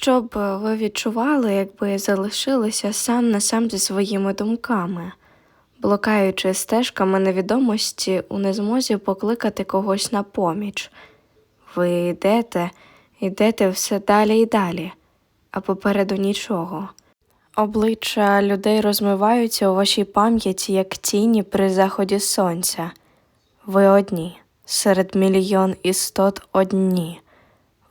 Що б ви відчували, якби залишилися сам на сам зі своїми думками, блукаючи стежками невідомості у незмозі покликати когось на поміч? Ви йдете, йдете все далі і далі, а попереду нічого. Обличчя людей розмиваються у вашій пам'яті, як тіні при заході сонця. Ви одні, серед мільйон істот одні.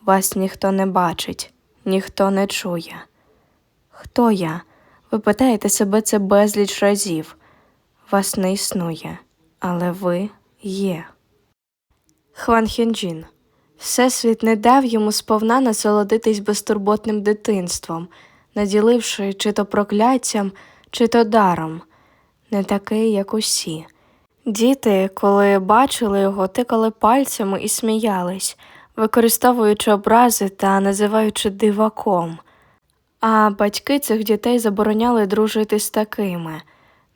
Вас ніхто не бачить, ніхто не чує. Хто я? Ви питаєте себе це безліч разів. Вас не існує, але ви є. Хван Хюнджін. Всесвіт не дав йому сповна насолодитись безтурботним дитинством, наділивши чи то прокляттям, чи то даром, не такий, як усі. Діти, коли бачили його, тикали пальцями і сміялись, використовуючи образи та називаючи диваком. А батьки цих дітей забороняли дружити з такими.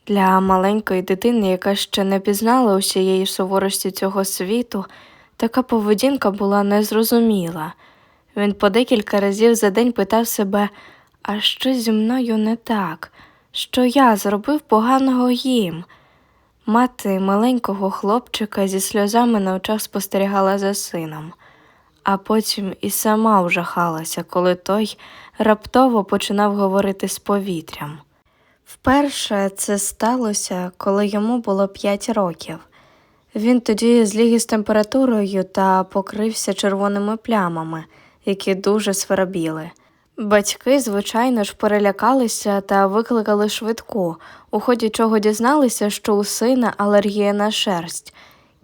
Для маленької дитини, яка ще не пізнала усієї суворості цього світу, така поведінка була незрозуміла. Він по декілька разів за день питав себе, а що зі мною не так, що я зробив поганого їм. Мати маленького хлопчика зі сльозами на очах спостерігала за сином, а потім і сама вжахалася, коли той раптово починав говорити з повітрям. Вперше це сталося, коли йому було п'ять років. Він тоді зліг із температурою та покрився червоними плямами, які дуже свербіли. Батьки, звичайно ж, перелякалися та викликали швидку, у ході чого дізналися, що у сина алергія на шерсть.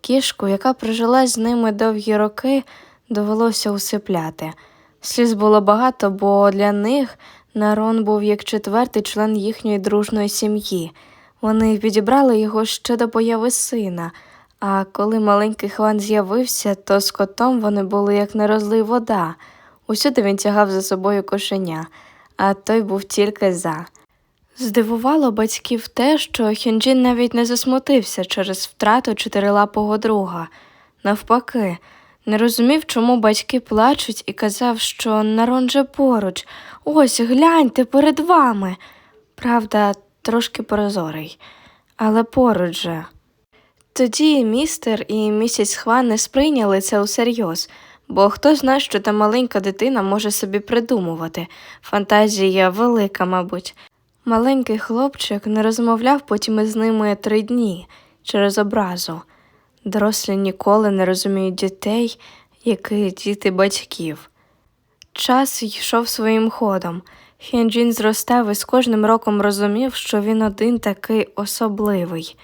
Кішку, яка прожила з ними довгі роки, довелося усипляти. Сліз було багато, бо для них Нарон був як четвертий член їхньої дружної сім'ї. Вони підібрали його ще до появи сина, а коли маленький Хван з'явився, то з котом вони були як не розлий вода. Усюди він тягав за собою кошеня, а той був тільки за. Здивувало батьків те, що Хінджін навіть не засмутився через втрату чотирилапого друга. Навпаки, не розумів, чому батьки плачуть, і казав, що нарон же поруч. Ось гляньте перед вами. Правда, трошки прозорий, але поруч же. Тоді містер і місіс Хван не сприйняли це усерйоз, бо хто знає, що та маленька дитина може собі придумувати. Фантазія велика, мабуть. Маленький хлопчик не розмовляв потім із ними три дні через образу. Дорослі ніколи не розуміють дітей, які діти батьків. Час йшов своїм ходом. Хенджін зростав і з кожним роком розумів, що він один такий особливий.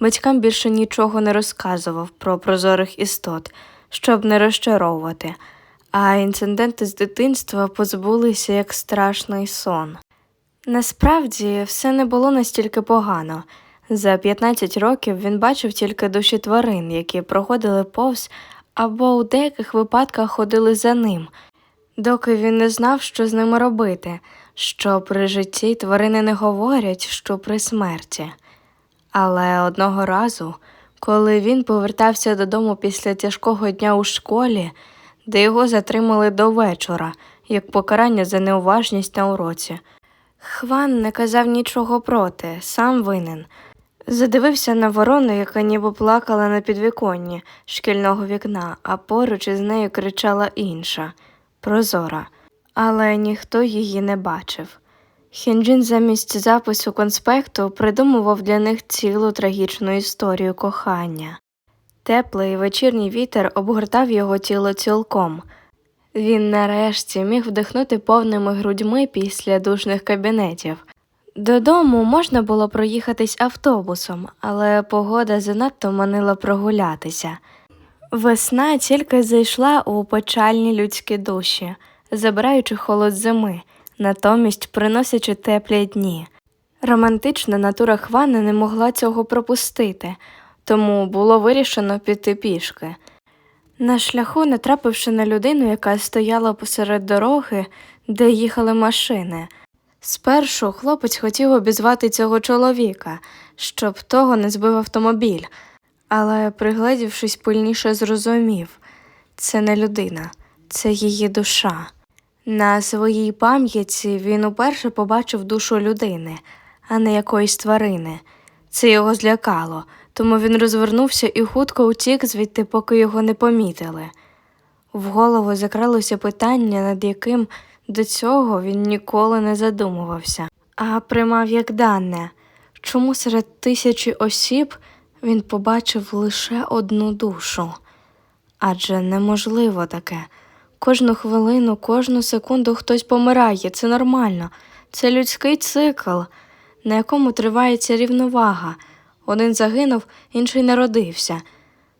Батькам більше нічого не розказував про прозорих істот, щоб не розчаровувати, а інциденти з дитинства позбулися як страшний сон. Насправді все не було настільки погано. За 15 років він бачив тільки душі тварин, які проходили повз або у деяких випадках ходили за ним, доки він не знав, що з ними робити, що при житті тварини не говорять, що при смерті. Але одного разу, коли він повертався додому після тяжкого дня у школі, де його затримали до вечора, як покарання за неуважність на уроці, Хван не казав нічого проти, сам винен. Задивився на ворону, яка ніби плакала на підвіконні шкільного вікна, а поруч із нею кричала інша прозора, але ніхто її не бачив. Хінджин замість запису конспекту придумував для них цілу трагічну історію кохання. Теплий вечірній вітер обгортав його тіло цілком. Він нарешті міг вдихнути повними грудьми після душних кабінетів. Додому можна було проїхатись автобусом, але погода занадто манила прогулятися. Весна тільки зайшла у печальні людські душі, забираючи холод зими, натомість приносячи теплі дні. Романтична натура Хвани не могла цього пропустити, тому було вирішено піти пішки. На шляху, натрапивши на людину, яка стояла посеред дороги, де їхали машини. Спершу хлопець хотів обізвати цього чоловіка, щоб того не збив автомобіль, але, пригледівшись пильніше, зрозумів це не людина, це її душа. На своїй пам'яті він уперше побачив душу людини, а не якоїсь тварини. Це його злякало, тому він розвернувся і хутко утік звідти, поки його не помітили. В голову закралося питання, над яким до цього він ніколи не задумувався, а приймав як дане, чому серед тисячі осіб він побачив лише одну душу. Адже неможливо таке. Кожну хвилину, кожну секунду хтось помирає, це нормально, це людський цикл, на якому тривається рівновага. Один загинув, інший народився.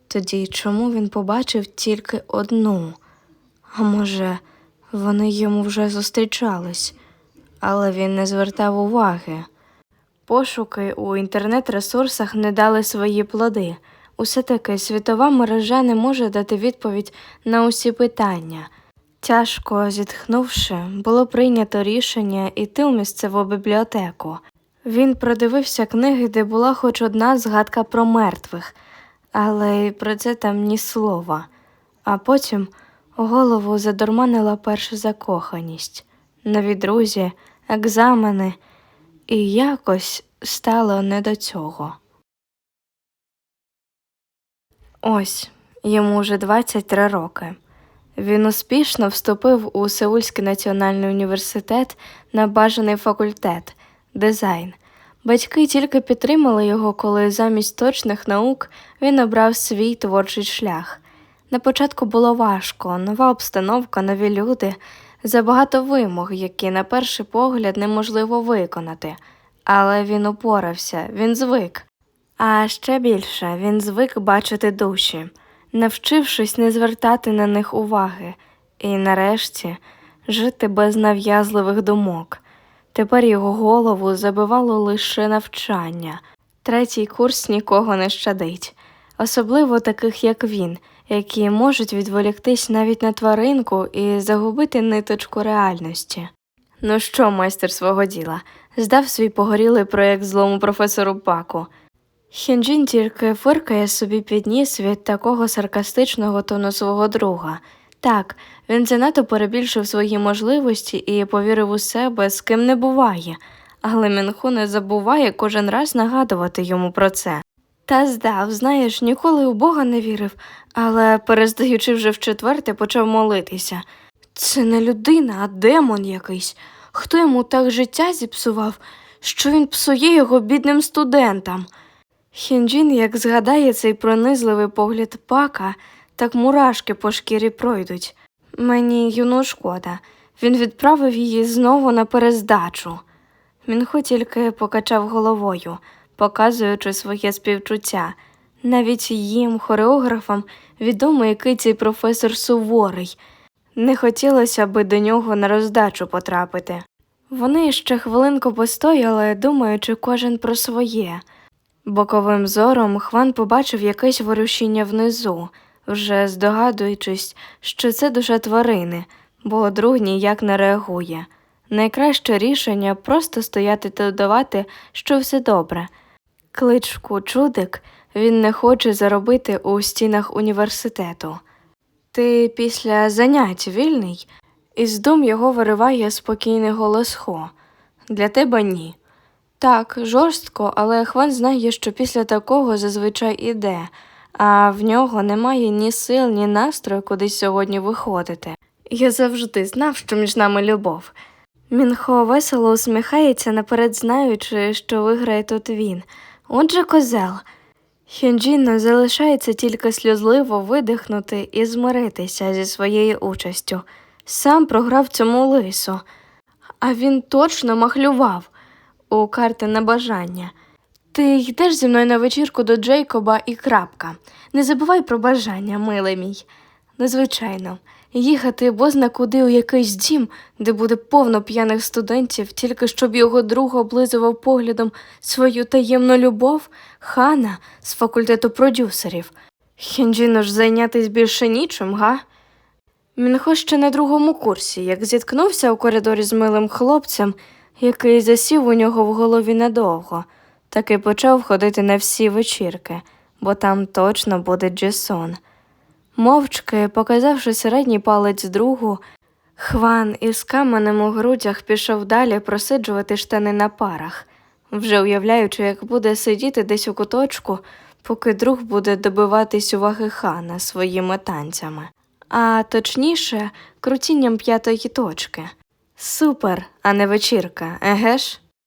Тоді чому він побачив тільки одну? А може, вони йому вже зустрічались, але він не звертав уваги. Пошуки у інтернет-ресурсах не дали свої плоди. Усе таки світова мережа не може дати відповідь на усі питання. Тяжко зітхнувши, було прийнято рішення йти у місцеву бібліотеку. Він продивився книги, де була хоч одна згадка про мертвих, але про це там ні слова. А потім голову задурманила перша закоханість, нові друзі, екзамени, і якось стало не до цього. Ось йому вже 23 роки. Він успішно вступив у Сеульський національний університет на бажаний факультет дизайн. Батьки тільки підтримали його, коли замість точних наук він обрав свій творчий шлях. На початку було важко, нова обстановка, нові люди, забагато вимог, які на перший погляд неможливо виконати. Але він упорався, він звик. А ще більше він звик бачити душі, навчившись не звертати на них уваги, і нарешті жити без нав'язливих думок. Тепер його голову забивало лише навчання. Третій курс нікого не щадить, особливо таких, як він, які можуть відволіктись навіть на тваринку і загубити ниточку реальності. Ну що, майстер свого діла, здав свій погорілий проєкт злому професору Паку. Хінджін тільки фиркає собі під ніс від такого саркастичного тону свого друга. Так, він занадто перебільшив свої можливості і повірив у себе, з ким не буває, але Мінху не забуває кожен раз нагадувати йому про це. Та здав, знаєш, ніколи у Бога не вірив, але, перездаючи вже вчетверте, почав молитися. Це не людина, а демон якийсь. Хто йому так життя зіпсував, що він псує його бідним студентам? Хінджін, як згадає цей пронизливий погляд пака, так мурашки по шкірі пройдуть. Мені юну шкода. Він відправив її знову на перездачу. Мінхо тільки покачав головою, показуючи своє співчуття. Навіть їм, хореографам, відомо, який цей професор суворий. Не хотілося би до нього на роздачу потрапити. Вони ще хвилинку постояли, думаючи кожен про своє. Боковим зором Хван побачив якесь ворушіння внизу, вже здогадуючись, що це душа тварини, бо друг ніяк не реагує. Найкраще рішення просто стояти та додавати, що все добре. Кличку чудик він не хоче заробити у стінах університету. Ти після занять вільний? Із дум його вириває спокійний голос Хо. Для тебе ні. Так, жорстко, але Хван знає, що після такого зазвичай іде, а в нього немає ні сил, ні настрою кудись сьогодні виходити. Я завжди знав, що між нами любов. Мінхо весело усміхається, наперед знаючи, що виграє тут він. Отже, козел. Хінджіну залишається тільки сльозливо видихнути і змиритися зі своєю участю. Сам програв цьому лису, а він точно махлював у карти на бажання. Ти йдеш зі мною на вечірку до Джейкоба і крапка. Не забувай про бажання, милий мій. Незвичайно, їхати бозна куди у якийсь дім, де буде повно п'яних студентів, тільки щоб його друг облизував поглядом свою таємну любов, хана з факультету продюсерів. Хінджіну ж зайнятись більше нічим, га? Мінхо ще на другому курсі, як зіткнувся у коридорі з милим хлопцем, який засів у нього в голові надовго, так і почав ходити на всі вечірки, бо там точно буде Джесон. Мовчки, показавши середній палець другу, Хван із каменем у грудях пішов далі просиджувати штани на парах, вже уявляючи, як буде сидіти десь у куточку, поки друг буде добиватись уваги хана своїми танцями, а точніше, крутінням п'ятої точки. Супер, а не вечірка, еге ж?